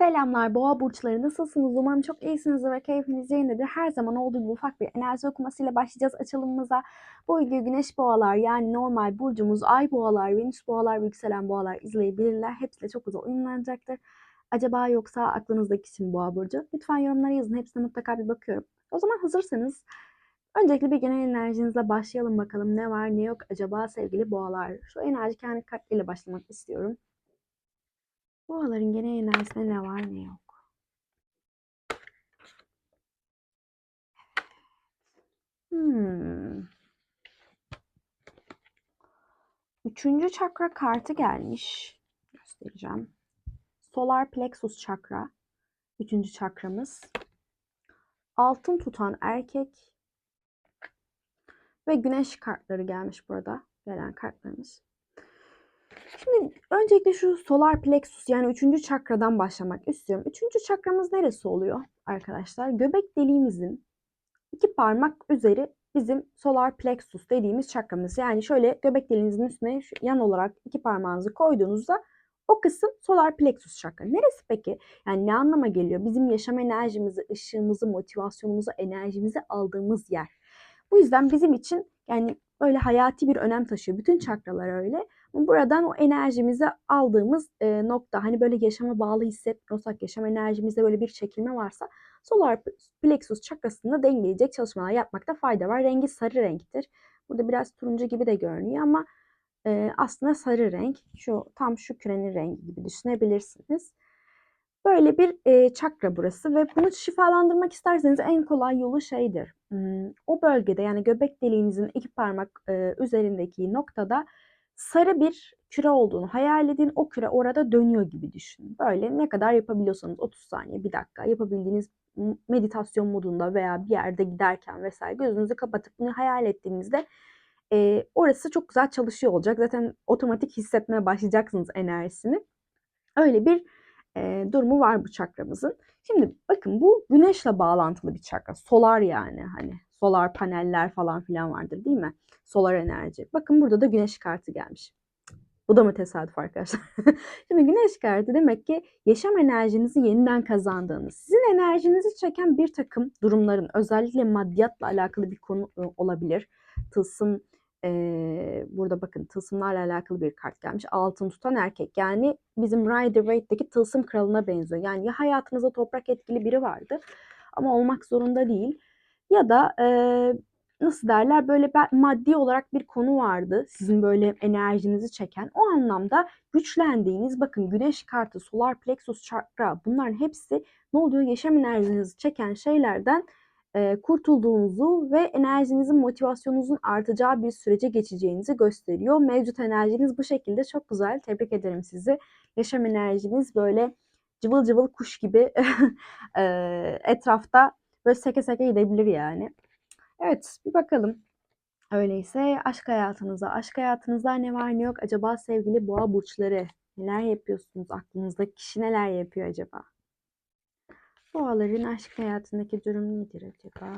Selamlar boğa burçları nasılsınız? Umarım çok iyisinizdir ve keyfiniz yerindedir. Her zaman olduğu gibi ufak bir enerji okumasıyla başlayacağız açılımımıza. Bu videoyu güneş boğalar yani normal burcumuz ay boğalar, venüs boğalar ve yükselen boğalar izleyebilirler. Hepsi de çok güzel uyumlanacaktır. Acaba yoksa aklınızdaki için boğa burcu? Lütfen yorumlara yazın. Hepsine mutlaka bir bakıyorum. O zaman hazırsanız öncelikle bir genel enerjinizle başlayalım bakalım. Ne var ne yok acaba sevgili boğalar? Şu enerji kendi kartıyla başlamak istiyorum. Boğaların genel enerjisinde ne var ne yok. Hmm. Üçüncü çakra kartı gelmiş. Göstereceğim. Solar plexus çakra. Üçüncü çakramız. Altın tutan erkek. Ve güneş kartları gelmiş burada. Gelen kartlarımız. Şimdi öncelikle şu solar plexus yani üçüncü çakradan başlamak istiyorum. Üçüncü çakramız neresi oluyor arkadaşlar? Göbek deliğimizin iki parmak üzeri bizim solar plexus dediğimiz çakramız. Yani şöyle göbek deliğinizin üstüne yan olarak iki parmağınızı koyduğunuzda o kısım solar plexus çakra. Neresi peki? Yani ne anlama geliyor? Bizim yaşam enerjimizi, ışığımızı, motivasyonumuzu, enerjimizi aldığımız yer. Bu yüzden bizim için yani öyle hayati bir önem taşıyor. Bütün çakralar öyle. Buradan o enerjimizi aldığımız e, nokta hani böyle yaşama bağlı hissetmiyorsak, yaşam enerjimizde böyle bir çekilme varsa solar plexus çakrasında dengeleyecek çalışmalar yapmakta fayda var. Rengi sarı renktir. Burada biraz turuncu gibi de görünüyor ama e, aslında sarı renk. Şu tam şu kürenin rengi gibi düşünebilirsiniz. Böyle bir e, çakra burası ve bunu şifalandırmak isterseniz en kolay yolu şeydir. Hmm, o bölgede yani göbek deliğinizin iki parmak e, üzerindeki noktada sarı bir küre olduğunu hayal edin. O küre orada dönüyor gibi düşünün. Böyle ne kadar yapabiliyorsanız 30 saniye, bir dakika yapabildiğiniz meditasyon modunda veya bir yerde giderken vesaire gözünüzü kapatıp bunu hayal ettiğinizde e, orası çok güzel çalışıyor olacak. Zaten otomatik hissetmeye başlayacaksınız enerjisini. Öyle bir e, durumu var bu çakramızın. Şimdi bakın bu güneşle bağlantılı bir çakra. Solar yani hani solar paneller falan filan vardır değil mi? Solar enerji. Bakın burada da güneş kartı gelmiş. Bu da mı tesadüf arkadaşlar? Şimdi güneş kartı demek ki yaşam enerjinizi yeniden kazandığınız, sizin enerjinizi çeken bir takım durumların özellikle maddiyatla alakalı bir konu olabilir. Tılsım ee, burada bakın tılsımlarla alakalı bir kart gelmiş. Altın tutan erkek. Yani bizim Rider Waite'deki tılsım kralına benziyor. Yani ya hayatınızda toprak etkili biri vardı ama olmak zorunda değil. Ya da e, nasıl derler böyle maddi olarak bir konu vardı. Sizin böyle enerjinizi çeken. O anlamda güçlendiğiniz bakın güneş kartı, solar plexus chakra bunların hepsi ne oluyor? Yaşam enerjinizi çeken şeylerden e, kurtulduğunuzu ve enerjinizin, motivasyonunuzun artacağı bir sürece geçeceğinizi gösteriyor. Mevcut enerjiniz bu şekilde çok güzel. Tebrik ederim sizi. Yaşam enerjiniz böyle cıvıl cıvıl kuş gibi etrafta böyle seke seke gidebilir yani. Evet bir bakalım. Öyleyse aşk hayatınıza, aşk hayatınızda ne var ne yok acaba sevgili boğa burçları? Neler yapıyorsunuz? Aklınızdaki kişi neler yapıyor acaba? Boğaların aşk hayatındaki durum nedir acaba?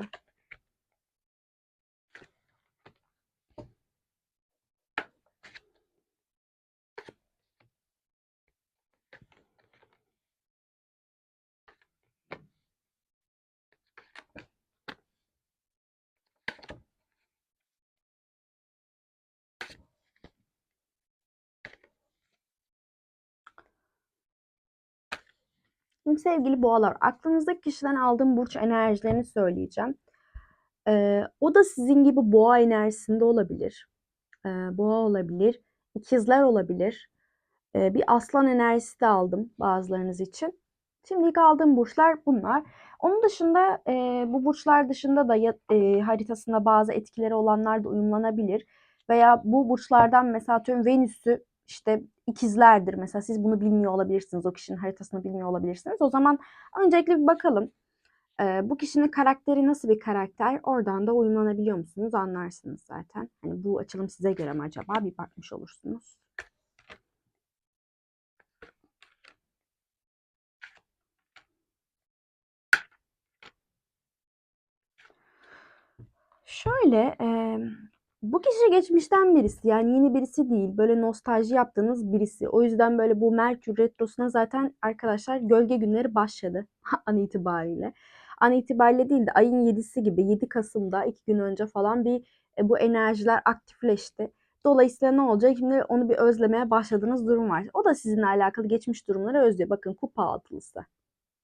Şimdi sevgili boğalar, aklınızdaki kişiden aldığım burç enerjilerini söyleyeceğim. Ee, o da sizin gibi boğa enerjisinde olabilir. Ee, boğa olabilir. ikizler olabilir. Ee, bir aslan enerjisi de aldım bazılarınız için. Şimdi ilk aldığım burçlar bunlar. Onun dışında e, bu burçlar dışında da e, haritasında bazı etkileri olanlar da uyumlanabilir. Veya bu burçlardan mesela atıyorum Venüs'ü işte ikizlerdir. Mesela siz bunu bilmiyor olabilirsiniz. O kişinin haritasını bilmiyor olabilirsiniz. O zaman öncelikle bir bakalım. Ee, bu kişinin karakteri nasıl bir karakter? Oradan da uyumlanabiliyor musunuz? Anlarsınız zaten. Hani bu açılım size göre mi acaba? Bir bakmış olursunuz. Şöyle, e, Bu kişi geçmişten birisi yani yeni birisi değil. Böyle nostalji yaptığınız birisi. O yüzden böyle bu Merkür Retrosu'na zaten arkadaşlar gölge günleri başladı an itibariyle. An itibariyle değil de ayın 7'si gibi 7 Kasım'da 2 gün önce falan bir e, bu enerjiler aktifleşti. Dolayısıyla ne olacak? Şimdi onu bir özlemeye başladığınız durum var. O da sizinle alakalı geçmiş durumları özlüyor. Bakın kupa altılısı.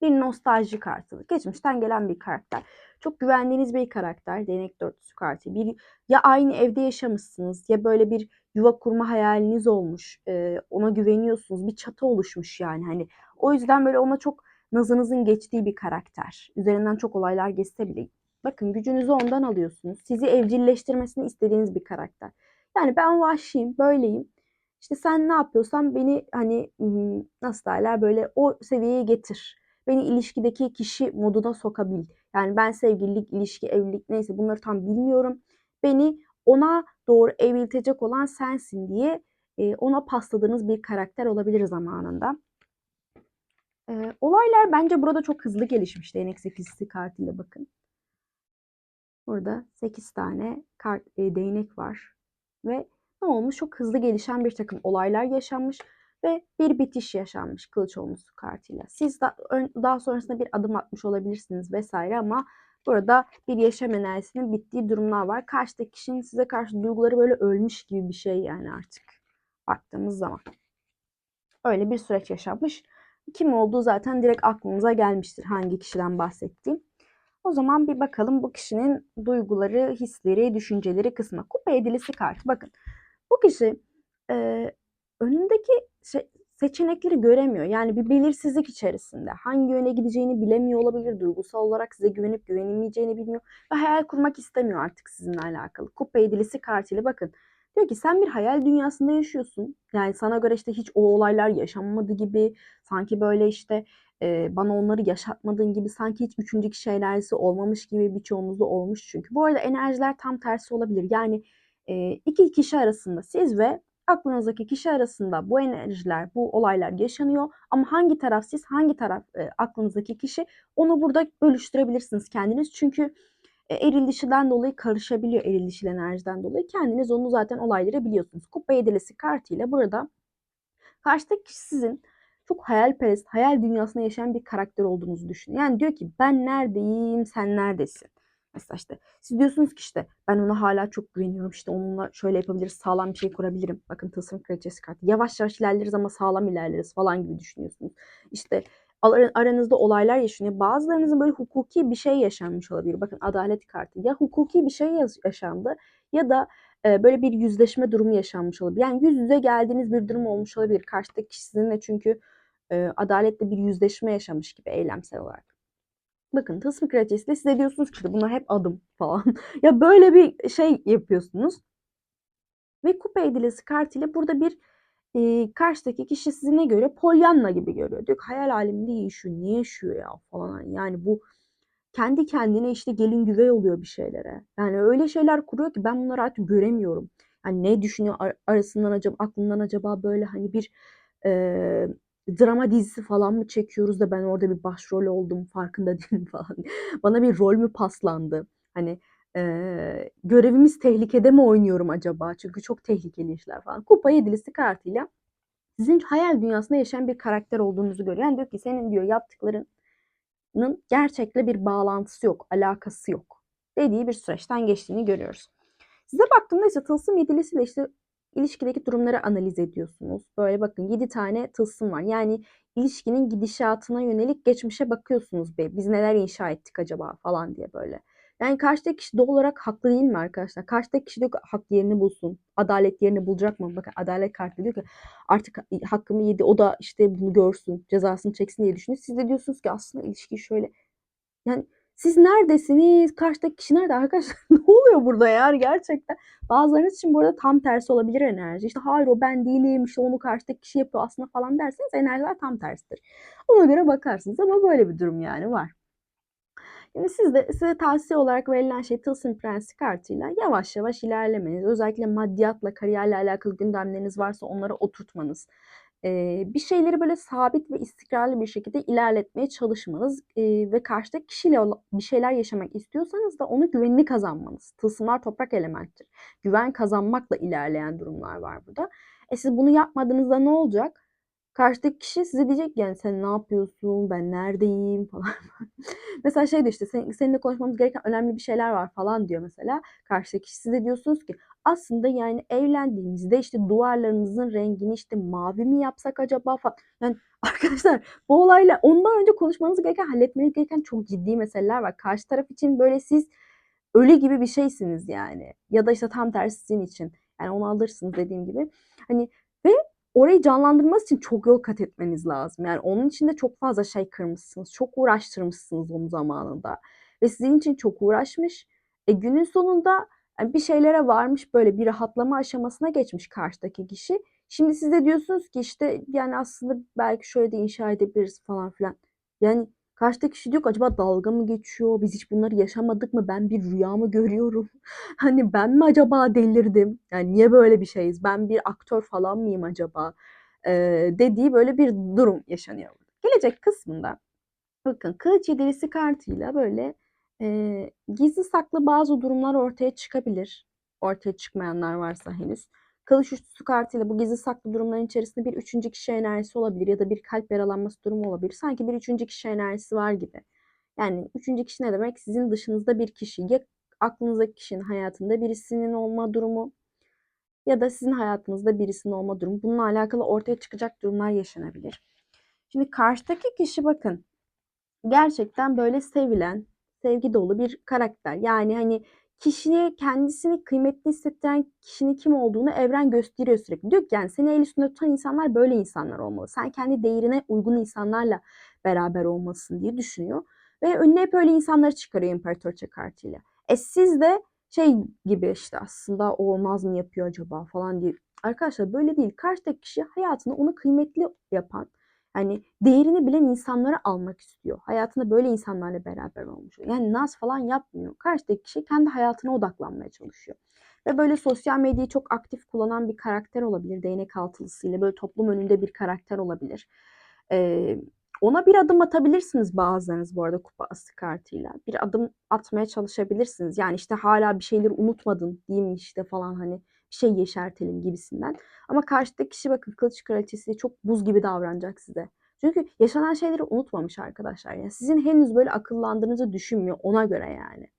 Bir nostalji kartı. Geçmişten gelen bir karakter. Çok güvendiğiniz bir karakter. Değnek dörtlüsü kartı. Bir, ya aynı evde yaşamışsınız ya böyle bir yuva kurma hayaliniz olmuş. Ee, ona güveniyorsunuz. Bir çatı oluşmuş yani. Hani o yüzden böyle ona çok nazınızın geçtiği bir karakter. Üzerinden çok olaylar geçse bile. Bakın gücünüzü ondan alıyorsunuz. Sizi evcilleştirmesini istediğiniz bir karakter. Yani ben vahşiyim, böyleyim. İşte sen ne yapıyorsan beni hani nasıl derler böyle o seviyeye getir. Beni ilişkideki kişi moduna sokabil. Yani ben sevgililik, ilişki, evlilik neyse bunları tam bilmiyorum. Beni ona doğru evriltecek olan sensin diye ona pasladığınız bir karakter olabilir zamanında. E, olaylar bence burada çok hızlı gelişmiş değnek sekizlisi kartıyla bakın. Burada 8 tane kart, e, değnek var. Ve ne olmuş? Çok hızlı gelişen bir takım olaylar yaşanmış ve bir bitiş yaşanmış kılıç olmuşsu kartıyla. Siz da, daha sonrasında bir adım atmış olabilirsiniz vesaire ama burada bir yaşam enerjisinin bittiği durumlar var. Karşıdaki kişinin size karşı duyguları böyle ölmüş gibi bir şey yani artık baktığımız zaman. Öyle bir süreç yaşanmış. Kim olduğu zaten direkt aklınıza gelmiştir hangi kişiden bahsettiğim. O zaman bir bakalım bu kişinin duyguları, hisleri, düşünceleri kısmı. Kupa edilisi kartı. Bakın bu kişi e, önündeki şey, seçenekleri göremiyor. Yani bir belirsizlik içerisinde. Hangi yöne gideceğini bilemiyor olabilir. Duygusal olarak size güvenip güvenilmeyeceğini bilmiyor. Ve hayal kurmak istemiyor artık sizinle alakalı. Kupa edilisi kartıyla bakın. Diyor ki sen bir hayal dünyasında yaşıyorsun. Yani sana göre işte hiç o olaylar yaşanmadı gibi. Sanki böyle işte e, bana onları yaşatmadığın gibi sanki hiç üçüncü kişi enerjisi olmamış gibi birçoğunuzda olmuş çünkü. Bu arada enerjiler tam tersi olabilir. Yani e, iki kişi arasında siz ve aklınızdaki kişi arasında bu enerjiler, bu olaylar yaşanıyor. Ama hangi taraf siz, hangi taraf e, aklınızdaki kişi onu burada bölüştürebilirsiniz kendiniz. Çünkü e, eril dişiden dolayı karışabiliyor eril dişil enerjiden dolayı. Kendiniz onu zaten olayları biliyorsunuz. Kupa yedilisi kartıyla burada karşıdaki kişi sizin çok hayalperest, hayal dünyasında yaşayan bir karakter olduğunuzu düşünün. Yani diyor ki ben neredeyim, sen neredesin? Mesela işte siz diyorsunuz ki işte ben ona hala çok güveniyorum. İşte onunla şöyle yapabiliriz, sağlam bir şey kurabilirim. Bakın tılsım kraliçesi kartı. Yavaş yavaş ilerleriz ama sağlam ilerleriz falan gibi düşünüyorsunuz. İşte aranızda olaylar yaşanıyor. Bazılarınızın böyle hukuki bir şey yaşanmış olabilir. Bakın adalet kartı. Ya hukuki bir şey yaşandı ya da böyle bir yüzleşme durumu yaşanmış olabilir. Yani yüz yüze geldiğiniz bir durum olmuş olabilir. Karşıdaki kişi sizinle çünkü e, adaletle bir yüzleşme yaşamış gibi eylemsel olarak. Bakın tasvip kraliçesiyle size diyorsunuz ki bunlar hep adım falan. ya böyle bir şey yapıyorsunuz. Ve kupa edilesi kartıyla burada bir e, karşıdaki kişi sizine göre polyanla gibi görüyor. Diyor ki hayal aleminde yaşıyor. Niye yaşıyor ya falan. Yani bu kendi kendine işte gelin güvey oluyor bir şeylere. Yani öyle şeyler kuruyor ki ben bunları artık göremiyorum. Yani ne düşünüyor arasından acaba aklından acaba böyle hani bir e, drama dizisi falan mı çekiyoruz da ben orada bir başrol oldum farkında değilim falan. Bana bir rol mü paslandı? Hani e, görevimiz tehlikede mi oynuyorum acaba? Çünkü çok tehlikeli işler falan. Kupa yedilisi kartıyla sizin hayal dünyasında yaşayan bir karakter olduğunuzu görüyor. Yani diyor ki senin diyor yaptıklarının gerçekle bir bağlantısı yok, alakası yok dediği bir süreçten geçtiğini görüyoruz. Size baktığımda ise tılsım yedilisiyle işte ilişkideki durumları analiz ediyorsunuz. Böyle bakın 7 tane tılsım var. Yani ilişkinin gidişatına yönelik geçmişe bakıyorsunuz be. Biz neler inşa ettik acaba falan diye böyle. Yani karşıdaki kişi doğal olarak haklı değil mi arkadaşlar? Karşıdaki kişi diyor ki hak yerini bulsun. Adalet yerini bulacak mı? Bakın adalet kartı diyor ki artık hakkımı yedi. O da işte bunu görsün. Cezasını çeksin diye düşünüyor. Siz de diyorsunuz ki aslında ilişki şöyle. Yani siz neredesiniz? Karşıdaki kişi nerede arkadaşlar? ne oluyor burada ya gerçekten? Bazılarınız için burada tam tersi olabilir enerji. İşte hayır o ben değilim, işte onu karşıdaki kişi yapıyor aslında falan derseniz enerjiler tam tersidir. Ona göre bakarsınız ama böyle bir durum yani var. Şimdi siz de size tavsiye olarak verilen şey Tılsım Prensi kartıyla yavaş yavaş ilerlemeniz, özellikle maddiyatla, kariyerle alakalı gündemleriniz varsa onları oturtmanız, Eee, bir şeyleri böyle sabit ve istikrarlı bir şekilde ilerletmeye çalışmanız, eee, ve karşıdaki kişiyle bir şeyler yaşamak istiyorsanız da onun güvenini kazanmanız. Tılsımlar toprak elementtir. Güven kazanmakla ilerleyen durumlar var burada. E, siz bunu yapmadığınızda ne olacak? Karşıdaki kişi size diyecek yani sen ne yapıyorsun, ben neredeyim falan. mesela şey diyor işte "Senin seninle konuşmamız gereken önemli bir şeyler var." falan diyor mesela. Karşıdaki kişi size diyorsunuz ki aslında yani evlendiğimizde işte duvarlarımızın rengini işte mavi mi yapsak acaba falan. Yani arkadaşlar bu olayla ondan önce konuşmanız gereken, halletmeniz gereken çok ciddi meseleler var. Karşı taraf için böyle siz ölü gibi bir şeysiniz yani. Ya da işte tam tersi sizin için. Yani onu alırsınız dediğim gibi. Hani ve orayı canlandırması için çok yol kat etmeniz lazım. Yani onun için de çok fazla şey kırmışsınız. Çok uğraştırmışsınız onu zamanında. Ve sizin için çok uğraşmış. E günün sonunda yani bir şeylere varmış böyle bir rahatlama aşamasına geçmiş karşıdaki kişi. Şimdi siz de diyorsunuz ki işte yani aslında belki şöyle de inşa edebiliriz falan filan. Yani karşıdaki kişi diyor ki acaba dalga mı geçiyor? Biz hiç bunları yaşamadık mı? Ben bir rüya mı görüyorum? Hani ben mi acaba delirdim? Yani niye böyle bir şeyiz? Ben bir aktör falan mıyım acaba? Eee, dediği böyle bir durum yaşanıyor. Gelecek kısmında bakın kılıç yedilisi kartıyla böyle eee, gizli saklı bazı durumlar ortaya çıkabilir. Ortaya çıkmayanlar varsa henüz. Kılıç üçlüsü kartıyla bu gizli saklı durumların içerisinde bir üçüncü kişi enerjisi olabilir ya da bir kalp yaralanması durumu olabilir. Sanki bir üçüncü kişi enerjisi var gibi. Yani üçüncü kişi ne demek? Sizin dışınızda bir kişi. Ya aklınızdaki kişinin hayatında birisinin olma durumu ya da sizin hayatınızda birisinin olma durumu. Bununla alakalı ortaya çıkacak durumlar yaşanabilir. Şimdi karşıdaki kişi bakın gerçekten böyle sevilen, sevgi dolu bir karakter. Yani hani kişiye kendisini kıymetli hissettiren kişinin kim olduğunu evren gösteriyor sürekli. Diyor ki yani seni el üstünde tutan insanlar böyle insanlar olmalı. Sen kendi değerine uygun insanlarla beraber olmasın diye düşünüyor. Ve önüne hep öyle insanları çıkarıyor İmparatorça kartıyla. E siz de şey gibi işte aslında o olmaz mı yapıyor acaba falan diye. Arkadaşlar böyle değil. Karşıdaki kişi hayatını onu kıymetli yapan, hani değerini bilen insanları almak istiyor. Hayatında böyle insanlarla beraber olmuş. Yani naz falan yapmıyor. Karşıdaki kişi kendi hayatına odaklanmaya çalışıyor. Ve böyle sosyal medyayı çok aktif kullanan bir karakter olabilir. Değnek altılısıyla böyle toplum önünde bir karakter olabilir. Ee, ona bir adım atabilirsiniz bazılarınız bu arada kupa ası kartıyla. Bir adım atmaya çalışabilirsiniz. Yani işte hala bir şeyleri unutmadın değil mi işte falan hani şey yeşertelim gibisinden. Ama karşıdaki kişi bakın kılıç kraliçesi çok buz gibi davranacak size. Çünkü yaşanan şeyleri unutmamış arkadaşlar. Yani sizin henüz böyle akıllandığınızı düşünmüyor ona göre yani.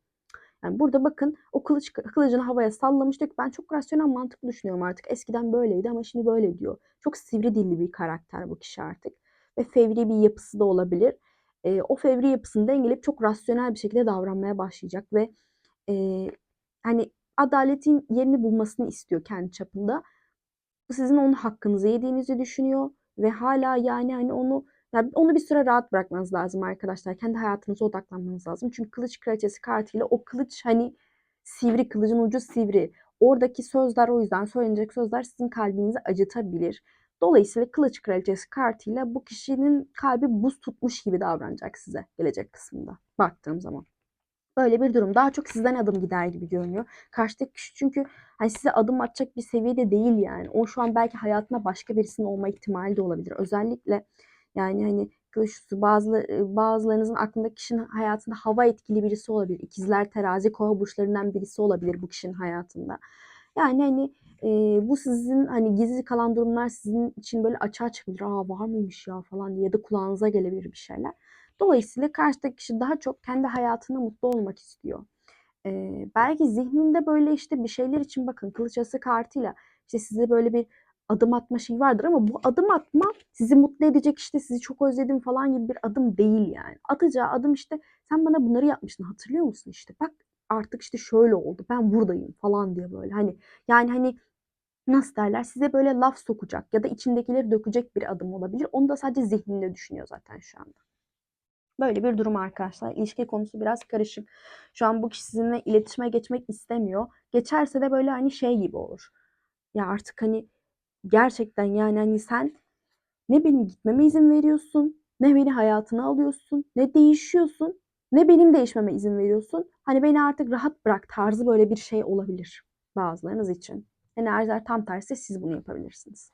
Yani burada bakın o kılıç, kılıcını havaya sallamış diyor ki ben çok rasyonel mantıklı düşünüyorum artık. Eskiden böyleydi ama şimdi böyle diyor. Çok sivri dilli bir karakter bu kişi artık. Ve fevri bir yapısı da olabilir. E, o fevri yapısını dengeleyip çok rasyonel bir şekilde davranmaya başlayacak ve e, hani adaletin yerini bulmasını istiyor kendi çapında. Sizin onun hakkınızı yediğinizi düşünüyor ve hala yani hani onu yani onu bir süre rahat bırakmanız lazım arkadaşlar. Kendi hayatınıza odaklanmanız lazım. Çünkü kılıç kraliçesi kartıyla o kılıç hani sivri, kılıcın ucu sivri. Oradaki sözler o yüzden söylenecek sözler sizin kalbinizi acıtabilir. Dolayısıyla kılıç kraliçesi kartıyla bu kişinin kalbi buz tutmuş gibi davranacak size gelecek kısmında baktığım zaman. Böyle bir durum. Daha çok sizden adım gider gibi görünüyor. Karşıdaki kişi çünkü hani size adım atacak bir seviyede değil yani. O şu an belki hayatında başka birisinin olma ihtimali de olabilir. Özellikle yani hani kılıçlısı bazı bazılarınızın aklındaki kişinin hayatında hava etkili birisi olabilir. İkizler, terazi, kova burçlarından birisi olabilir bu kişinin hayatında. Yani hani e, bu sizin hani gizli kalan durumlar sizin için böyle açığa çıkabilir. Aa var mıymış ya falan diye ya da kulağınıza gelebilir bir şeyler. Dolayısıyla karşıdaki kişi daha çok kendi hayatında mutlu olmak istiyor. Ee, belki zihninde böyle işte bir şeyler için bakın kılıç ası kartıyla işte size böyle bir adım atma şeyi vardır ama bu adım atma sizi mutlu edecek işte sizi çok özledim falan gibi bir adım değil yani. Atacağı adım işte sen bana bunları yapmıştın hatırlıyor musun işte bak artık işte şöyle oldu ben buradayım falan diye böyle hani yani hani nasıl derler size böyle laf sokacak ya da içindekileri dökecek bir adım olabilir. Onu da sadece zihninde düşünüyor zaten şu anda. Böyle bir durum arkadaşlar. İlişki konusu biraz karışık. Şu an bu kişi sizinle iletişime geçmek istemiyor. Geçerse de böyle hani şey gibi olur. Ya artık hani gerçekten yani hani sen ne benim gitmeme izin veriyorsun, ne beni hayatına alıyorsun, ne değişiyorsun, ne benim değişmeme izin veriyorsun. Hani beni artık rahat bırak tarzı böyle bir şey olabilir bazılarınız için. Enerjiler tam tersi siz bunu yapabilirsiniz.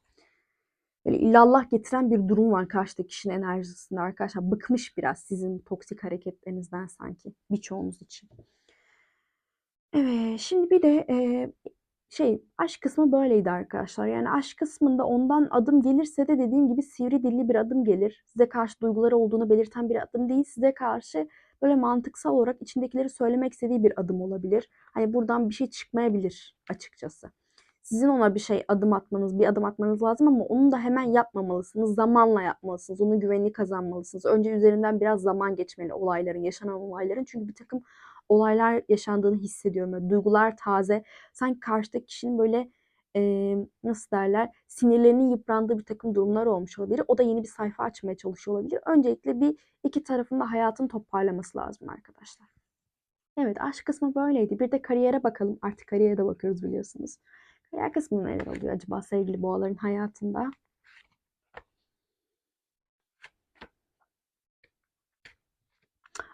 Böyle illallah getiren bir durum var karşıdaki kişinin enerjisinde arkadaşlar. Bıkmış biraz sizin toksik hareketlerinizden sanki birçoğunuz için. Evet, şimdi bir de e, şey aşk kısmı böyleydi arkadaşlar. Yani aşk kısmında ondan adım gelirse de dediğim gibi sivri dilli bir adım gelir. Size karşı duyguları olduğunu belirten bir adım değil. Size karşı böyle mantıksal olarak içindekileri söylemek istediği bir adım olabilir. Hani buradan bir şey çıkmayabilir açıkçası. Sizin ona bir şey adım atmanız, bir adım atmanız lazım ama onu da hemen yapmamalısınız. Zamanla yapmalısınız. Onun güvenini kazanmalısınız. Önce üzerinden biraz zaman geçmeli olayların, yaşanan olayların. Çünkü bir takım olaylar yaşandığını hissediyorum. Böyle duygular taze. Sanki karşıdaki kişinin böyle e, nasıl derler sinirlerinin yıprandığı bir takım durumlar olmuş olabilir. O da yeni bir sayfa açmaya çalışıyor olabilir. Öncelikle bir iki tarafında hayatın toparlaması lazım arkadaşlar. Evet aşk kısmı böyleydi. Bir de kariyere bakalım. Artık kariyere de bakıyoruz biliyorsunuz. Kariyer kısmında neler oluyor acaba sevgili boğaların hayatında?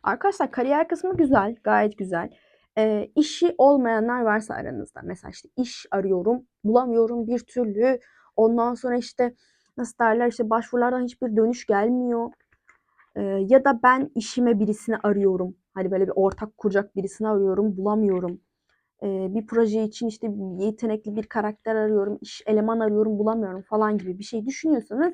Arkadaşlar kariyer kısmı güzel, gayet güzel. E, işi olmayanlar varsa aranızda. Mesela işte iş arıyorum, bulamıyorum bir türlü. Ondan sonra işte nasıl derler işte başvurulardan hiçbir dönüş gelmiyor. E, ya da ben işime birisini arıyorum. Hani böyle bir ortak kuracak birisini arıyorum, bulamıyorum. Bir proje için işte yetenekli bir karakter arıyorum, iş eleman arıyorum, bulamıyorum falan gibi bir şey düşünüyorsanız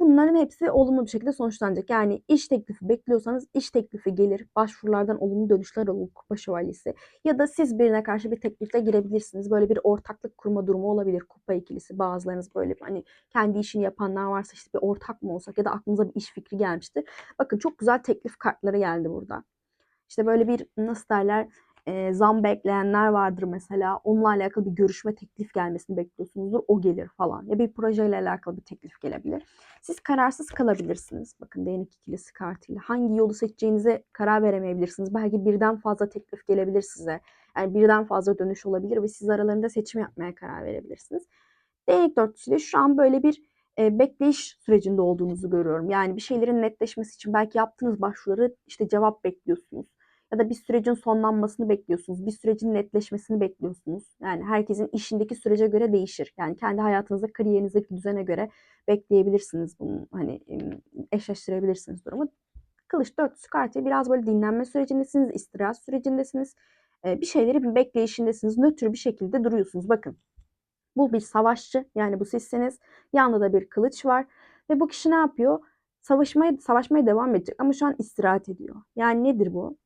Bunların hepsi olumlu bir şekilde sonuçlanacak. Yani iş teklifi bekliyorsanız iş teklifi gelir. Başvurulardan olumlu dönüşler olur kupa şövalyesi. Ya da siz birine karşı bir teklifte girebilirsiniz. Böyle bir ortaklık kurma durumu olabilir kupa ikilisi. Bazılarınız böyle hani kendi işini yapanlar varsa işte bir ortak mı olsak ya da aklınıza bir iş fikri gelmiştir. Bakın çok güzel teklif kartları geldi burada. İşte böyle bir nasıl derler e, zam bekleyenler vardır mesela. Onunla alakalı bir görüşme teklif gelmesini bekliyorsunuzdur. O gelir falan. Ya bir projeyle alakalı bir teklif gelebilir. Siz kararsız kalabilirsiniz. Bakın değnek ikilisi kartıyla. Hangi yolu seçeceğinize karar veremeyebilirsiniz. Belki birden fazla teklif gelebilir size. Yani birden fazla dönüş olabilir ve siz aralarında seçim yapmaya karar verebilirsiniz. Değnek dörtlüsüyle şu an böyle bir e, bekleyiş sürecinde olduğunuzu görüyorum. Yani bir şeylerin netleşmesi için belki yaptığınız başvuruları işte cevap bekliyorsunuz ya da bir sürecin sonlanmasını bekliyorsunuz. Bir sürecin netleşmesini bekliyorsunuz. Yani herkesin işindeki sürece göre değişir. Yani kendi hayatınızda, kariyerinizdeki düzene göre bekleyebilirsiniz bunu. Hani eşleştirebilirsiniz durumu. Kılıç dörtlüsü kartı biraz böyle dinlenme sürecindesiniz, istirahat sürecindesiniz. Bir şeyleri bir bekleyişindesiniz. Nötr bir şekilde duruyorsunuz. Bakın bu bir savaşçı yani bu sizseniz. Yanında da bir kılıç var. Ve bu kişi ne yapıyor? Savaşmaya, savaşmaya devam edecek ama şu an istirahat ediyor. Yani nedir bu?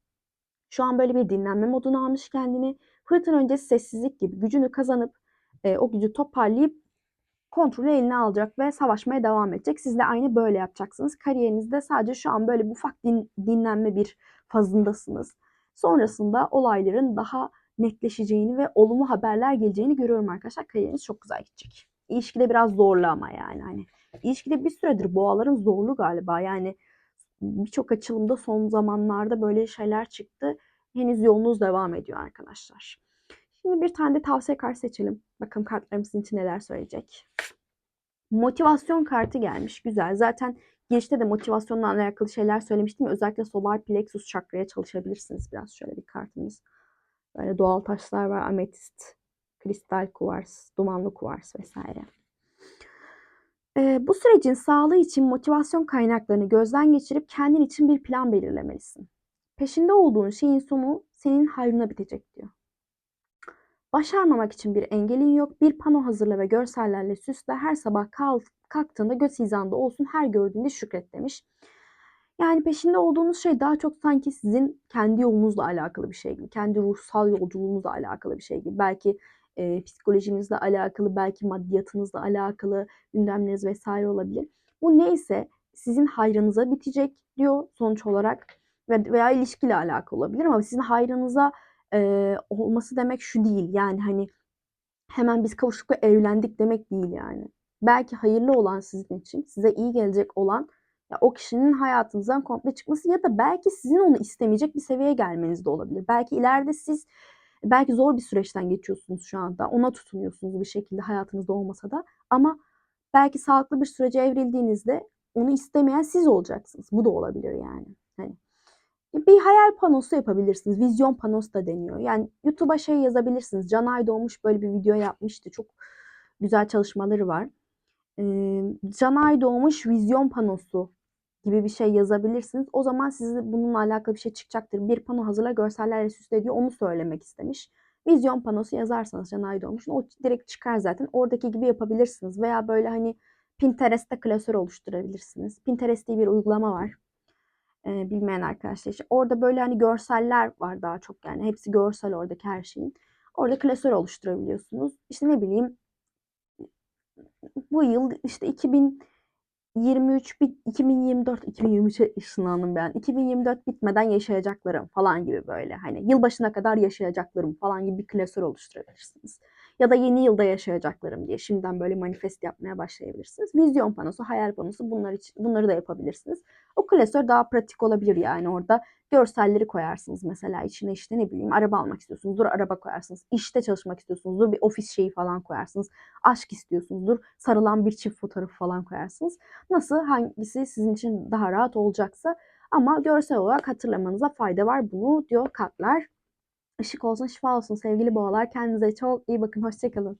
Şu an böyle bir dinlenme moduna almış kendini. Fırtına öncesi sessizlik gibi gücünü kazanıp e, o gücü toparlayıp kontrolü eline alacak ve savaşmaya devam edecek. Siz de aynı böyle yapacaksınız. Kariyerinizde sadece şu an böyle ufak din, dinlenme bir fazındasınız. Sonrasında olayların daha netleşeceğini ve olumlu haberler geleceğini görüyorum arkadaşlar. Kariyeriniz çok güzel gidecek. İlişkide biraz zorlu ama yani hani ilişkide bir süredir boğaların zorlu galiba. Yani birçok açılımda son zamanlarda böyle şeyler çıktı. Henüz yolunuz devam ediyor arkadaşlar. Şimdi bir tane de tavsiye kart seçelim. Bakın kartlarımızın için neler söyleyecek. Motivasyon kartı gelmiş. Güzel. Zaten girişte de motivasyonla alakalı şeyler söylemiştim. Özellikle solar plexus çakraya çalışabilirsiniz biraz. Şöyle bir kartımız. Böyle doğal taşlar var. Ametist, kristal kuvars, dumanlı kuvars vesaire. Eee, bu sürecin sağlığı için motivasyon kaynaklarını gözden geçirip kendin için bir plan belirlemelisin. Peşinde olduğun şeyin sonu senin hayrına bitecek diyor. Başarmamak için bir engelin yok. Bir pano hazırla ve görsellerle süsle. Her sabah kalk, kalktığında göz hizanda olsun. Her gördüğünde şükret demiş. Yani peşinde olduğunuz şey daha çok sanki sizin kendi yolunuzla alakalı bir şey gibi. Kendi ruhsal yolculuğunuzla alakalı bir şey gibi. Belki e, psikolojinizle alakalı, belki maddiyatınızla alakalı gündemleriniz vesaire olabilir. Bu neyse sizin hayrınıza bitecek diyor sonuç olarak veya ilişkiyle alakalı olabilir ama sizin hayrınıza e, olması demek şu değil. Yani hani hemen biz kavuştuk ve evlendik demek değil yani. Belki hayırlı olan sizin için, size iyi gelecek olan ya o kişinin hayatınızdan komple çıkması ya da belki sizin onu istemeyecek bir seviyeye gelmeniz de olabilir. Belki ileride siz Belki zor bir süreçten geçiyorsunuz şu anda. Ona tutunuyorsunuz bir şekilde hayatınızda olmasa da. Ama belki sağlıklı bir sürece evrildiğinizde onu istemeyen siz olacaksınız. Bu da olabilir yani. Hani bir hayal panosu yapabilirsiniz. Vizyon panosu da deniyor. Yani YouTube'a şey yazabilirsiniz. Can Ay Doğmuş böyle bir video yapmıştı. Çok güzel çalışmaları var. Ee, Canay doğmuş vizyon panosu gibi bir şey yazabilirsiniz. O zaman size bununla alakalı bir şey çıkacaktır. Bir pano hazırla görsellerle süsle diyor. Onu söylemek istemiş. Vizyon panosu yazarsanız Canay doğmuş. O direkt çıkar zaten. Oradaki gibi yapabilirsiniz. Veya böyle hani Pinterest'te klasör oluşturabilirsiniz. Pinterest diye bir uygulama var. Ee, bilmeyen arkadaşlar için. Orada böyle hani görseller var daha çok yani. Hepsi görsel oradaki her şeyin. Orada klasör oluşturabiliyorsunuz. İşte ne bileyim bu yıl işte 2023 bit 2024 2023'e ışınlandım ben. 2024 bitmeden yaşayacaklarım falan gibi böyle hani yılbaşına kadar yaşayacaklarım falan gibi bir klasör oluşturabilirsiniz. Ya da yeni yılda yaşayacaklarım diye şimdiden böyle manifest yapmaya başlayabilirsiniz. Vizyon panosu, hayal panosu bunlar için, bunları da yapabilirsiniz. O klasör daha pratik olabilir yani orada görselleri koyarsınız mesela içine işte ne bileyim araba almak istiyorsunuzdur araba koyarsınız. İşte çalışmak istiyorsunuzdur bir ofis şeyi falan koyarsınız. Aşk istiyorsunuzdur sarılan bir çift fotoğrafı falan koyarsınız. Nasıl hangisi sizin için daha rahat olacaksa ama görsel olarak hatırlamanıza fayda var bunu diyor kartlar. Işık olsun şifa olsun sevgili boğalar. Kendinize çok iyi bakın. Hoşçakalın.